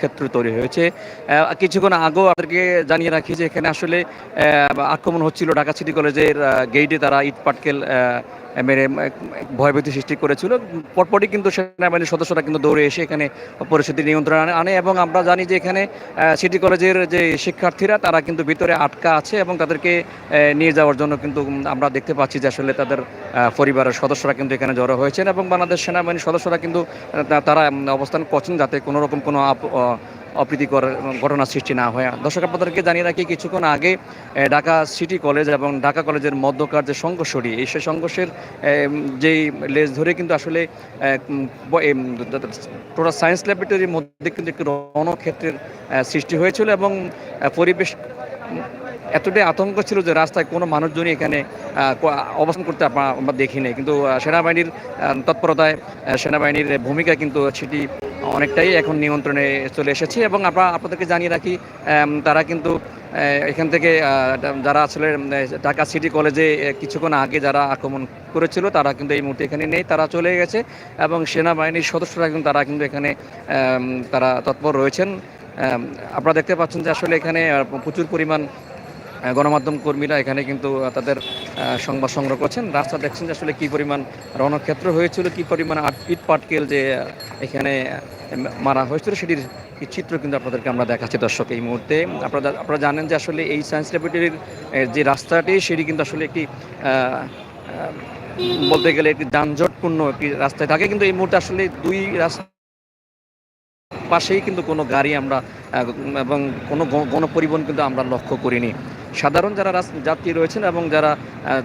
রণক্ষেত্র তৈরি হয়েছে। কিছুক্ষণ আগেও আপনাদেরকে জানিয়ে রাখি যে এখানে আসলে আক্রমণ হচ্ছিল ঢাকা সিটি কলেজের গেইটে তারা ইট পাটকেল মেরে ভয়ভীতি সৃষ্টি করেছিল। পরপরই কিন্তু সেনাবাহিনীর সদস্যরা কিন্তু দৌড়ে এসে এখানে পরিস্থিতি নিয়ন্ত্রণে আনে- এবং আমরা জানি যে এখানে সিটি কলেজের যে শিক্ষার্থীরা, তারা কিন্তু ভিতরে আটকা আছে এবং তাদেরকে নিয়ে যাওয়ার জন্য কিন্তু আমরা দেখতে পাচ্ছি যে আসলে তাদের পরিবারের সদস্যরা কিন্তু এখানে জড়ো হয়েছেন এবং বাংলাদেশ সেনাবাহিনীর সদস্যরা কিন্তু তারা অবস্থান করছেন যাতে কোনো রকম কোনো অপ্রীতিকর ঘটনা সৃষ্টি না হয়। দর্শক, আপনাদেরকে জানিয়ে রাখি, কিছুক্ষণ আগে ঢাকা সিটি কলেজ এবং ঢাকা কলেজের মধ্যকার যে সংঘর্ষটি, এই সেই সংঘর্ষের যেই লেজ ধরে কিন্তু আসলে টোটাল সায়েন্স ল্যাবরেটরির মধ্যে কিন্তু একটি রণক্ষেত্রের সৃষ্টি হয়েছিল এবং পরিবেশ এতটাই আতঙ্ক ছিল যে রাস্তায় কোনো মানুষজনই এখানে অবস্থান করতে আমরা দেখি কিন্তু সেনাবাহিনীর তৎপরতায় সেনাবাহিনীর ভূমিকা কিন্তু সেটি অনেকটাই এখন নিয়ন্ত্রণে চলে এসেছে এবং আমরা আপনাদেরকে জানিয়ে রাখি তারা কিন্তু এখান থেকে যারা আসলে ঢাকা সিটি কলেজে কিছুক্ষণ আগে যারা আক্রমণ করেছিল, তারা কিন্তু এই মুহূর্তে এখানে নেই, তারা চলে গেছে এবং সেনাবাহিনীর সদস্যরা কিন্তু তারা কিন্তু এখানে তারা তৎপর রয়েছেন। আপনারা দেখতে পাচ্ছেন যে আসলে এখানে প্রচুর পরিমাণ গণমাধ্যম কর্মীরা এখানে কিন্তু তাদের সংবাদ সংগ্রহ করছেন। রাস্তা দেখছেন যে আসলে কি পরিমাণ রণক্ষেত্র হয়েছিল, কি পরিমাণ ইট পাটকেল যে এখানে মারা হয়েছিল, সেটির চিত্র কিন্তু আপনাদেরকে আমরা দেখাচ্ছি দর্শক এই মুহূর্তে। আপনারা আপনারা জানেন যে আসলে এই সায়েন্স ল্যাবরেটরির যে রাস্তাটি, সেটি কিন্তু আসলে একটি বলতে গেলে একটি যানজটপূর্ণ একটি রাস্তায় থাকে। কিন্তু এই মুহূর্তে আসলে দুই রাস্তা পাশেই কিন্তু কোনো গাড়ি আমরা এবং কোনো গণপরিবহন কিন্তু আমরা লক্ষ্য করিনি। সাধারণ যারা যাত্রী রয়েছেন এবং যারা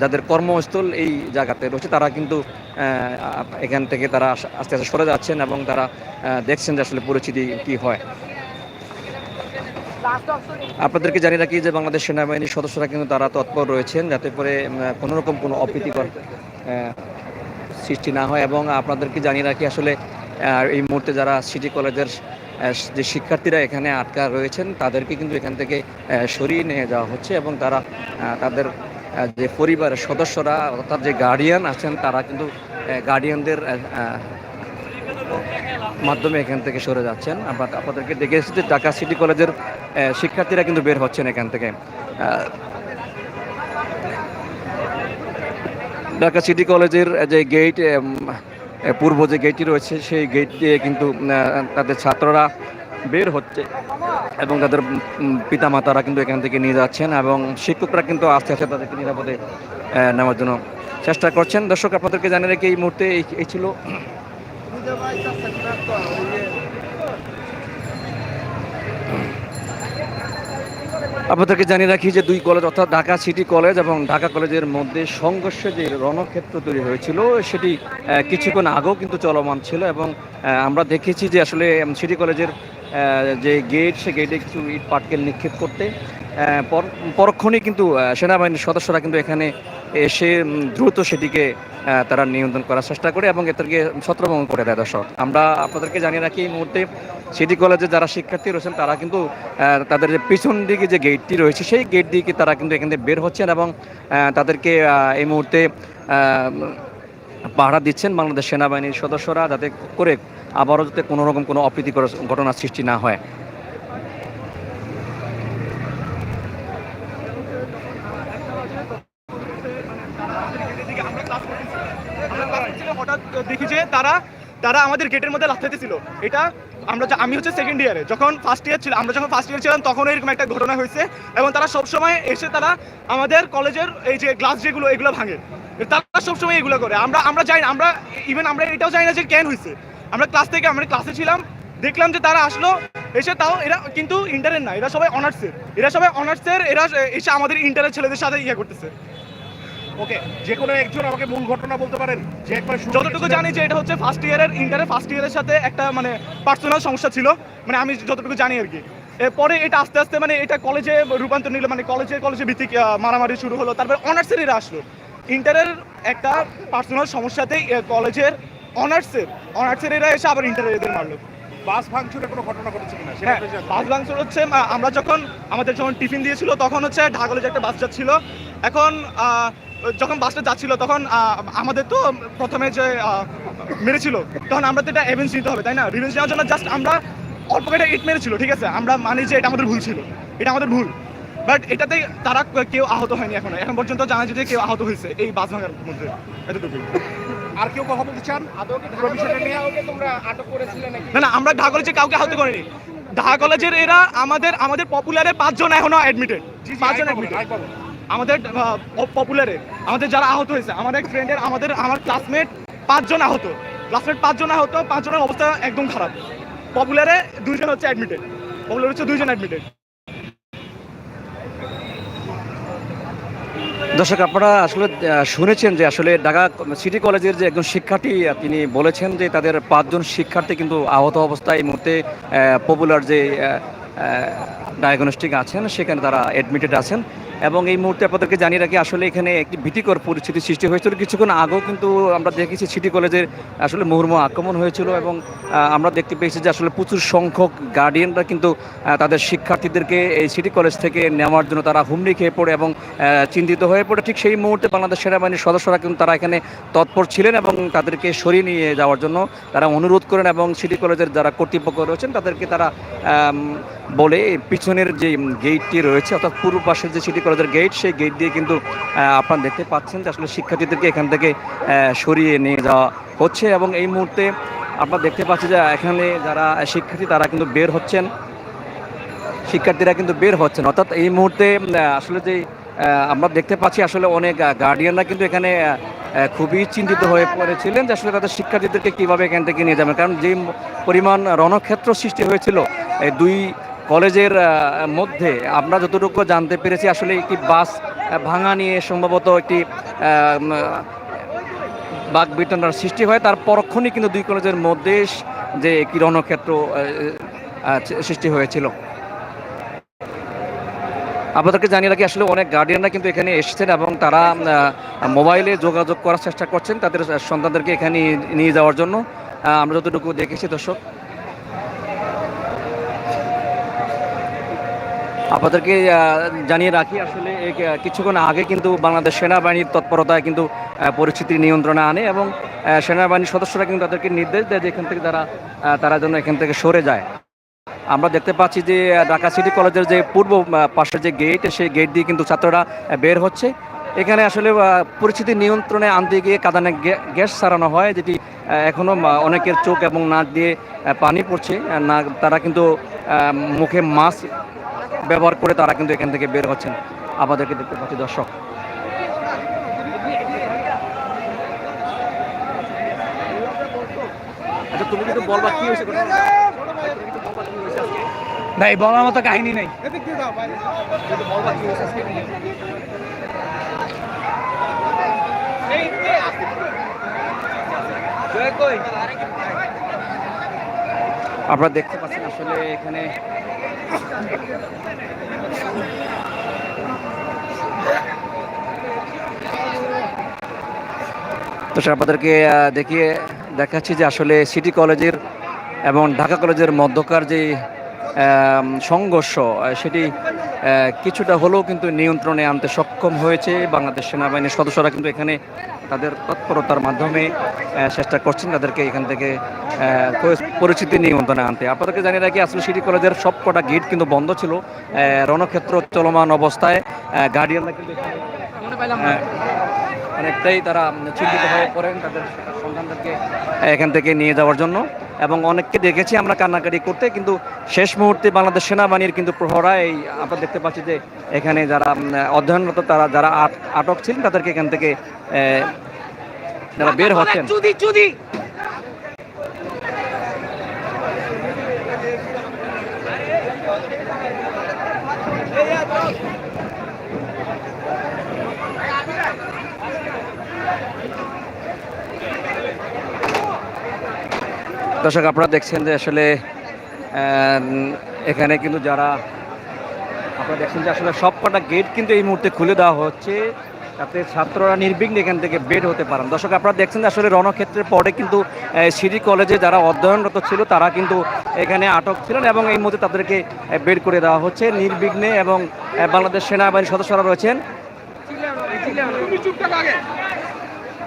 যাদের কর্মস্থল এই জায়গাতে রয়েছে, তারা কিন্তু এখান থেকে তারা আস্তে আস্তে সরে যাচ্ছেন এবং তারা দেখছেন যে আসলে পরিস্থিতি কি হয়। আপনাদেরকে জানিয়ে রাখি যে বাংলাদেশ সেনাবাহিনীর সদস্যরা কিন্তু তারা তৎপর রয়েছেন যাতে করে কোনো রকম কোনো অপ্রীতিকর সৃষ্টি না হয় এবং আপনাদেরকে জানিয়ে রাখি আসলে এই মুহূর্তে যারা সিটি কলেজের যে শিক্ষার্থীরা এখানে আটকা রয়েছেন, তাদেরকে কিন্তু এখান থেকে সরিয়ে নিয়ে যাওয়া হচ্ছে এবং তারা তাদের যে পরিবারের সদস্যরা অর্থাৎ যে গার্ডিয়ান আছেন, তারা কিন্তু গার্ডিয়ানদের মাধ্যমে এখান থেকে সরে যাচ্ছেন। আমরা আপনাদেরকে দেখে এসেছি ঢাকা সিটি কলেজের শিক্ষার্থীরা কিন্তু বের হচ্ছেন এখান থেকে। ঢাকা সিটি কলেজের যে গেট পূর্ব যে গেটটি রয়েছে, সেই গেট দিয়ে কিন্তু তাদের ছাত্ররা বের হচ্ছে এবং তাদের পিতা পিতামাতারা কিন্তু এখান থেকে নিয়ে যাচ্ছেন এবং শিক্ষকরা কিন্তু আস্তে আস্তে তাদেরকে নিরাপদে নেওয়ার জন্য চেষ্টা করছেন। দর্শক, আপনাদেরকে জানিয়ে রেখে, এই মুহূর্তে এই ছিল। আপনাদেরকে জানিয়ে রাখি যে দুই কলেজ অর্থাৎ ঢাকা সিটি কলেজ এবং ঢাকা কলেজের মধ্যে সংঘর্ষে যে রণক্ষেত্র তৈরি হয়েছিল, সেটি কিছুক্ষণ আগেও কিন্তু চলমান ছিল এবং আমরা দেখেছি যে আসলে সিটি কলেজের যে গেট সে গেটে কিছু ইট পাটকেল নিক্ষেপ করতে আহ, পর- পরক্ষণেই কিন্তু সেনাবাহিনীর সদস্যরা কিন্তু এখানে এসে দ্রুত সেটিকে তারা নিয়ন্ত্রণ করার চেষ্টা করে এবং এদেরকে ছত্রভঙ্গ করে দেয় দর্শক। আমরা আপনাদেরকে জানিয়ে রাখি এই মুহূর্তে সিটি কলেজে যারা শিক্ষার্থী রয়েছেন তারা কিন্তু তাদের যে পিছন দিকে যে গেটটি রয়েছে সেই গেট দিকে তারা কিন্তু এখান থেকে বের হচ্ছেন এবং তাদেরকে এই মুহূর্তে পাহারা দিচ্ছেন বাংলাদেশ সেনাবাহিনীর সদস্যরা যাতে করে আবারও যাতে কোনো রকম কোনো অপ্রীতিকর ঘটনা সৃষ্টি না হয়। দেখি যে তারা তারা আমাদের গেটের মধ্যে লাফাইতেছিল এটা আমরা আমি হচ্ছে সেকেন্ড ইয়ারে যখন ফার্স্ট ইয়ার ছিল আমরা যখন ফার্স্ট ইয়ার ছিলাম তখন এরকম একটা ঘটনা হয়েছে এবং তারা সবসময় এসে তারা আমাদের কলেজের এই যে গ্লাস যেগুলো, এগুলো ভাঙে। তারা সবসময় এগুলো করে। আমরা আমরা যাই আমরা ইভেন আমরা এটাও জানি না যে কেন হয়েছে। আমরা ক্লাস থেকে আমরা ক্লাসে ছিলাম দেখলাম যে তারা আসলো এসে তাও এরা কিন্তু ইন্টারের না এরা সবাই অনার্সের এরা। সবাই অনার্সের এরা এসে আমাদের ইন্টারের ছেলেদের সাথে ইয়ে করতেছে। ওকে যে কোনো একজন আমাকে মূল ঘটনা বলতে পারেন যে একবার যতটুকু? জানি যে এটা হচ্ছে ফার্স্ট ইয়ারের ইন্টারের ফার্স্ট ইয়ারের সাথে একটা মানে পার্সোনাল সমস্যা ছিল মানে আমি যতটুকু জানি আর কি। এরপরে এটা আস্তে আস্তে মানে এটা কলেজে রূপান্তর নিল মানে কলেজে কলেজে ভিত্তিক মারামারি শুরু হলো তারপর অনার্সের এরা আসলো। ইন্টারের একটা পার্সোনাল সমস্যাতেই কলেজের অনার্সের অনার্সের এরা এসে আবার ইন্টারের এদের মারলো। বাস ভাঙচুরের কোনো ঘটনা ঘটেছে কিনা? সেটা হ্যাঁ বাস ভাঙচুর হচ্ছে আমরা যখন আমাদের যখন টিফিন দিয়েছিল তখন হচ্ছে ঢাকা কলেজে একটা বাস যাচ্ছিল। এখন যখন বাসটা যাচ্ছিল তখন আমাদের তো প্রথমে যে মেরেছিল তখন আমরা তো এটা এভেন্স নিতে হবে তাই না? রিভেন্স নেওয়ার জন্য জাস্ট আমরা অল্প কটা ইট মেরেছিল ঠিক আছে? আমরা মানি যে এটা আমাদের ভুল ছিল এটা আমাদের ভুল। বাট এটাতে তারা কেউ আহত হয়নি এখনও। এখন পর্যন্ত জানা যে কেউ আহত হয়েছে এই বাস ভাঙার মধ্যে এতটুকুই। আর কেউ কথা বলতে চান? পুরো বিষয়টা নিয়ে? না না আমরা ঢাকা কলেজে কাউকে আহত করিনি। ঢাকা কলেজের এরা আমাদের আমাদের পপুলারে পাঁচজন এখনও অ্যাডমিটেড পাঁচজন অ্যাডমিটেড। আমাদের পপুলারে আমাদের যারা আহত হয়েছে আমাদের ফ্রেন্ডের আমাদের আমার ক্লাসমেট পাঁচজন আহত। ক্লাসমেট পাঁচজন আহত পাঁচজনের অবস্থা একদম খারাপ। পপুলারে দুইজন হচ্ছে অ্যাডমিটেড পপুলার হচ্ছে দুইজন অ্যাডমিটেড দর্শক, আপনারা আসলে শুনেছেন যে আসলে ঢাকা সিটি কলেজের যে একজন শিক্ষার্থী তিনি বলেছেন যে তাদের পাঁচজন শিক্ষার্থী কিন্তু আহত অবস্থায় এই মুহূর্তে পপুলার যে ডায়াগনস্টিক আছেন, সেখানে তারা অ্যাডমিটেড আছেন। এবং এই মুহূর্তে আপনাদেরকে জানিয়ে রাখি, আসলে এখানে একটি ভীতিকর পরিস্থিতি সৃষ্টি হয়েছিল। কিছুক্ষণ আগেও কিন্তু আমরা দেখেছি সিটি কলেজের আসলে মুহুর্মুহ আক্রমণ হয়েছিল এবং আমরা দেখতে পেয়েছি যে আসলে প্রচুর সংখ্যক গার্ডিয়ানরা কিন্তু তাদের শিক্ষার্থীদেরকে এই সিটি কলেজ থেকে নেওয়ার জন্য তারা হুমড়ি খেয়ে পড়ে এবং চিন্তিত হয়ে পড়ে। ঠিক সেই মুহূর্তে বাংলাদেশ সেনাবাহিনীর সদস্যরা কিন্তু তারা এখানে তৎপর ছিলেন এবং তাদেরকে সরিয়ে নিয়ে যাওয়ার জন্য তারা অনুরোধ করেন এবং সিটি কলেজের যারা কর্তৃপক্ষ রয়েছেন তাদেরকে তারা বলে পিছনের যে গেটটি রয়েছে, অর্থাৎ পূর্ব পাশের যে সিটি কলেজের গেট, সেই গেট দিয়ে কিন্তু আপনারা দেখতে পাচ্ছেন যে আসলে শিক্ষার্থীদেরকে এখান থেকে সরিয়ে নিয়ে যাওয়া হচ্ছে এবং এই মুহূর্তে আপনারা দেখতে পাচ্ছি যে এখানে যারা শিক্ষার্থী, তারা কিন্তু বের হচ্ছেন। শিক্ষার্থীরা কিন্তু বের হচ্ছেন। অর্থাৎ এই মুহূর্তে আসলে যে আমরা দেখতে পাচ্ছি আসলে অনেক গার্ডিয়ানরা কিন্তু এখানে খুবই চিন্তিত হয়ে পড়েছিলেন যে আসলে তাদের শিক্ষার্থীদেরকে কীভাবে এখান থেকে নিয়ে যাবেন। কারণ যে পরিমাণ রণক্ষেত্র সৃষ্টি হয়েছিল দুই কলেজের মধ্যে আমরা যতটুকু জানতে পেরেছি, আসলে একটি বাস ভাঙা নিয়ে সম্ভবত একটি বাঘ বিতরণের সৃষ্টি হয়। তার পরক্ষণই কিন্তু দুই কলেজের মধ্যে যে একটি রণক্ষেত্র সৃষ্টি হয়েছিল। আপনাদেরকে জানিয়ে রাখি, আসলে অনেক গার্ডিয়ানরা কিন্তু এখানে এসেছেন এবং তারা মোবাইলে যোগাযোগ করার চেষ্টা করছেন তাদের সন্তানদেরকে এখানে নিয়ে যাওয়ার জন্য। আমরা যতটুকু দেখেছি, দর্শক। আপনাদেরকে জানিয়ে রাখি আসলে কিছুক্ষণ আগে কিন্তু বাংলাদেশ সেনাবাহিনীর তৎপরতায় কিন্তু পরিস্থিতি নিয়ন্ত্রণে আনে এবং সেনাবাহিনীর সদস্যরা কিন্তু তাদেরকে নির্দেশ দেয় যে এখান থেকে তারা তারা যেন এখান থেকে সরে যায়। আমরা দেখতে পাচ্ছি যে ঢাকা সিটি কলেজের যে পূর্ব পাশের যে গেট, সেই গেট দিয়ে কিন্তু ছাত্ররা বের হচ্ছে। এখানে আসলে পরিস্থিতি নিয়ন্ত্রণে আনতে গিয়ে কাদানে গ্যাস ছাড়ানো হয়, যেটি এখনও অনেকের চোখ এবং নাক দিয়ে পানি পড়ছে। না তারা কিন্তু মুখে মাস্ক ব্যবহার করে তারা কিন্তু এখান থেকে বের হচ্ছেন। আমাদেরকে দেখতে পাচ্ছি দর্শক। আচ্ছা ভাই বলার মতো কাহিনী নেই। আপনারা দেখতে পাচ্ছেন আসলে এখানে তো স্যার, আপনাদেরকে দেখিয়ে দেখাচ্ছি যে আসলে সিটি কলেজের এবং ঢাকা কলেজের মধ্যকার যে সংঘর্ষ সেটি কিছুটা হলেও কিন্তু নিয়ন্ত্রণে আনতে সক্ষম হয়েছে বাংলাদেশ সেনাবাহিনীর সদস্যরা। কিন্তু এখানে তাদের তৎপরতার মাধ্যমে চেষ্টা করছেন তাদেরকে এখান থেকে পরিস্থিতি নিয়ন্ত্রণে আনতে। আপনাদেরকে জানিয়ে রাখি আসলে সিটি কলেজের সব কটা গেট কিন্তু বন্ধ ছিল। রণক্ষেত্র চলমান অবস্থায় গার্ডিয়ানরা কিন্তু অনেকটাই তারা চিন্তিত হয়ে পড়েন তাদের সন্তানদেরকে এখান থেকে নিয়ে যাওয়ার জন্য। এবং অনেককে দেখেছি আমরা কান্নাকাটি করতে কিন্তু শেষ মুহূর্তে বাংলাদেশ সেনাবাহিনীর কিন্তু প্রহরা এই আমরা দেখতে পাচ্ছি যে এখানে যারা অধ্যয়নরত তারা যারা আট- আটক ছিলেন তাদেরকে এখান থেকে আহ, যারা বের হচ্ছেন। দর্শক, আপনারা দেখছেন যে আসলে এখানে কিন্তু যারা, আপনারা দেখছেন যে আসলে সব কটা গেট কিন্তু এই মুহূর্তে খুলে দেওয়া হচ্ছে। যাতে ছাত্ররা নির্বিঘ্নে এখান থেকে বের হতে পারেন। দর্শক, আপনারা দেখছেন যে আসলে রণক্ষেত্রের পরে কিন্তু সিটি কলেজে যারা অধ্যয়নরত ছিল, তারা কিন্তু এখানে আটক ছিলেন এবং এই মুহূর্তে তাদেরকে বের করে দেওয়া হচ্ছে নির্বিঘ্নে এবং বাংলাদেশ সেনাবাহিনীর সদস্যরা রয়েছেন।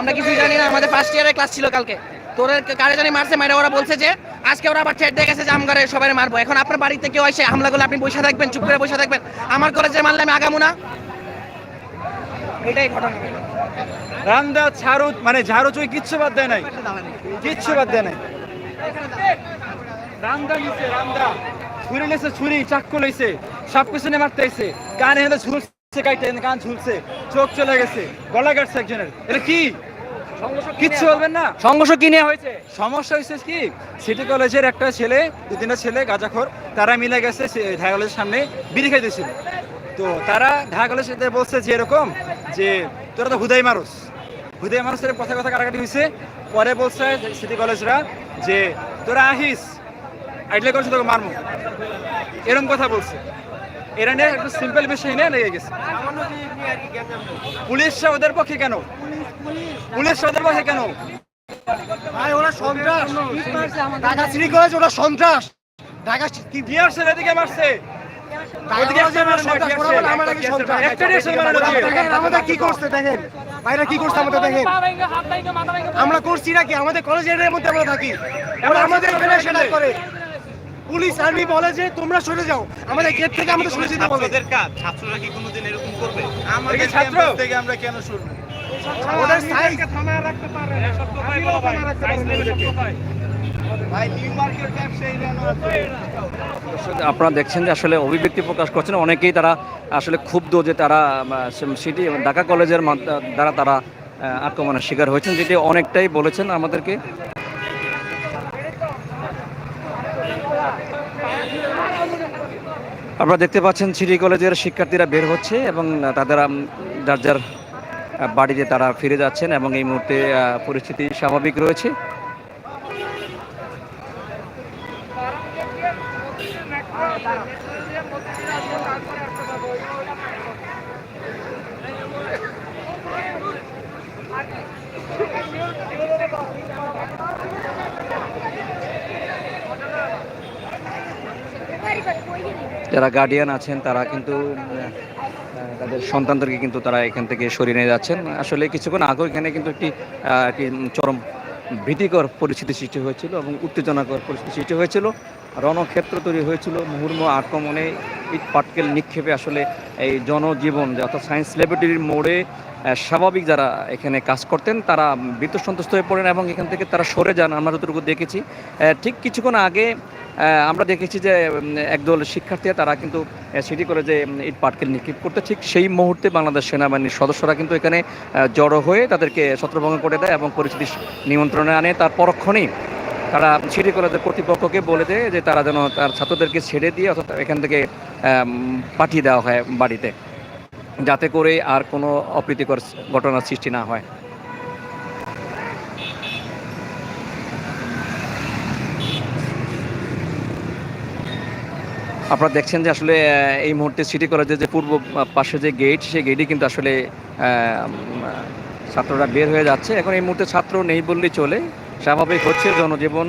আমরা কিছুই জানি না, আমাদের ফার্স্ট ইয়ারের ক্লাস ছিল কালকে। কারে জানি মারছে? মাইরা ওরা বলছে যে, আজকে ওরা আবার গেছে যে আমগারে সবাই মারবো। এখন আপনার বাড়িতে কেউ হামলা করলে আপনি বসে থাকবেন, চুপ করে বসে থাকবেন। আমার কলেজে মারলে আমি আগামু না। এটাই ঘটনা। রামদা ছাড়ু মানে ঝাড়ু চুই কিচ্ছু বাদ দেয় নাই। কিচ্ছু বাদ দেয় নাই। রামদা নিছে, রামদা। ছুরি লেছে ছুরি লইছে। সব কিছু নিয়ে মারতে আইছে। কান ঝুলছে। কান ঝুলছে চোখ চলে গেছে গলা কাটছে একজনের। এটা কি? কিচ্ছু বলবেন না। সংঘর্ষ কি নিয়ে হয়েছে? সমস্যা হয়েছে কি? সিটি কলেজের একটা ছেলে দু তিনটা ছেলে গাজাখোর তারা মিলে গেছে ঢাকা কলেজের সামনে বিড়ি খাইতেছিল। তো তারা ঢাকা কলেজের সাথে বলছে যে এরকম যে তোরা তো হুদাই মারুস। হুদাই মানুষের কথা কথা কাটাকাটি হয়েছে। পরে বলছে সিটি কলেজরা যে তোরা আহিস আইডলে কলেজ তোকে মারমু। এরকম কথা বলছে। এরা নিয়ে একটু সিম্পল বিষয় নিয়ে লেগে গেছে। পুলিশরা ওদের পক্ষে কেন? পুলিশরা ওদের পক্ষে কেন? ঢাকা সিটি কলেজ ওরা সন্ত্রাস। ঢাকা এদিকে মারছে? আমরা করছি নাকি? আমাদের কলেজের মধ্যে আমরা থাকি। এবার আমাদের করে। পুলিশ আর্মি বলে যে তোমরা সরে যাও। আমাদের গেট থেকে আমাদের সরে যেতে বলে এদিকে ছাত্র। থেকে আমরা ওদের সাইজ আপনারা দেখছেন যে আসলে অভিব্যক্তি প্রকাশ করছেন। অনেকেই তারা আসলে ক্ষুব্ধ যে তারা সিটি ঢাকা কলেজের দ্বারা তারা আক্রমণের শিকার হয়েছেন যেটি অনেকটাই বলেছেন আমাদেরকে। আপনারা দেখতে পাচ্ছেন সিটি কলেজের শিক্ষার্থীরা বের হচ্ছে এবং তাদের যার যার বাড়িতে তারা ফিরে যাচ্ছেন এবং এই মুহূর্তে পরিস্থিতি স্বাভাবিক রয়েছে। যারা গার্ডিয়ান আছেন, তারা কিন্তু তাদের সন্তানদেরকে কিন্তু তারা এখান থেকে সরিয়ে নিয়ে যাচ্ছেন। আসলে কিছুক্ষণ আগে এখানে কিন্তু একটি একটি চরম ভীতিকর পরিস্থিতি সৃষ্টি হয়েছিল এবং উত্তেজনাকর পরিস্থিতি সৃষ্টি হয়েছিল। রণক্ষেত্র তৈরি হয়েছিল, মুহুর্ম আক্রমণে ইট পাটকেল নিক্ষেপে আসলে এই জনজীবন যে অর্থাৎ সায়েন্স ল্যাবরেটরির মোড়ে স্বাভাবিক যারা এখানে কাজ করতেন, তারা বিদ্যুৎ সন্তুষ্ট হয়ে পড়েন এবং এখান থেকে তারা সরে যান। আমরা যতটুকু দেখেছি ঠিক কিছুক্ষণ আগে আমরা দেখেছি যে একদল শিক্ষার্থীরা তারা কিন্তু সিটি কলেজে ইট পাটকেল নিক্ষেপ করতে ঠিক সেই মুহূর্তে বাংলাদেশ সেনাবাহিনীর সদস্যরা কিন্তু এখানে জড়ো হয়ে তাদেরকে ছত্রভঙ্গ করে দেয় এবং পরিস্থিতি নিয়ন্ত্রণে আনে। তার পরক্ষণেই তারা সিটি কলেজের কর্তৃপক্ষকে বলে দেয় যে, তারা যেন তার ছাত্রদেরকে ছেড়ে দিয়ে অর্থাৎ এখান থেকে পাঠিয়ে দেওয়া হয় বাড়িতে। যাতে করে আর কোনো অপ্রীতিকর ঘটনার সৃষ্টি না হয়। আপনারা দেখছেন যে আসলে এই মুহূর্তে সিটি কলেজের যে পূর্ব পাশে যে গেট সেই গেটই কিন্তু আসলে ছাত্ররা বের হয়ে যাচ্ছে। এখন এই মুহূর্তে ছাত্র নেই বললেই চলে। স্বাভাবিক হচ্ছে জনজীবন।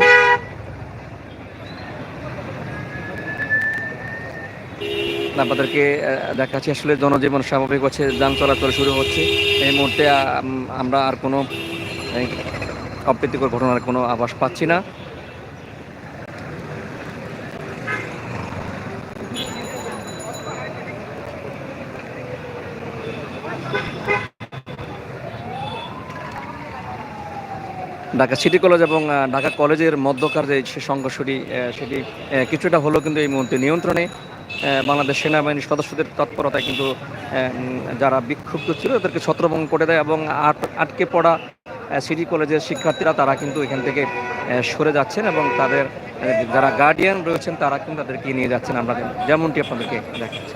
আপনাদেরকে দেখাচ্ছি আসলে জনজীবন স্বাভাবিক হচ্ছে, যান চলাচল শুরু হচ্ছে। এই মুহূর্তে আমরা আর কোনো অপ্রীতিকর ঘটনার কোনো আভাস পাচ্ছি না। ঢাকা সিটি কলেজ এবং ঢাকা কলেজের মধ্যকার যে সংঘর্ষটি সেটি কিছুটা হলেও কিন্তু এই মুহূর্তে নিয়ন্ত্রণে বাংলাদেশ সেনাবাহিনীর সদস্যদের তৎপরতায় কিন্তু যারা বিক্ষুব্ধ ছিল, তাদেরকে ছত্রভঙ্গ করে দেয় এবং আট- আটকে পড়া সিটি কলেজের শিক্ষার্থীরা তারা কিন্তু এখান থেকে সরে যাচ্ছেন এবং তাদের যারা গার্ডিয়ান রয়েছেন, তারা কিন্তু তাদেরকে নিয়ে যাচ্ছেন। আমরা যেমনটি আপনাদেরকে দেখাচ্ছি।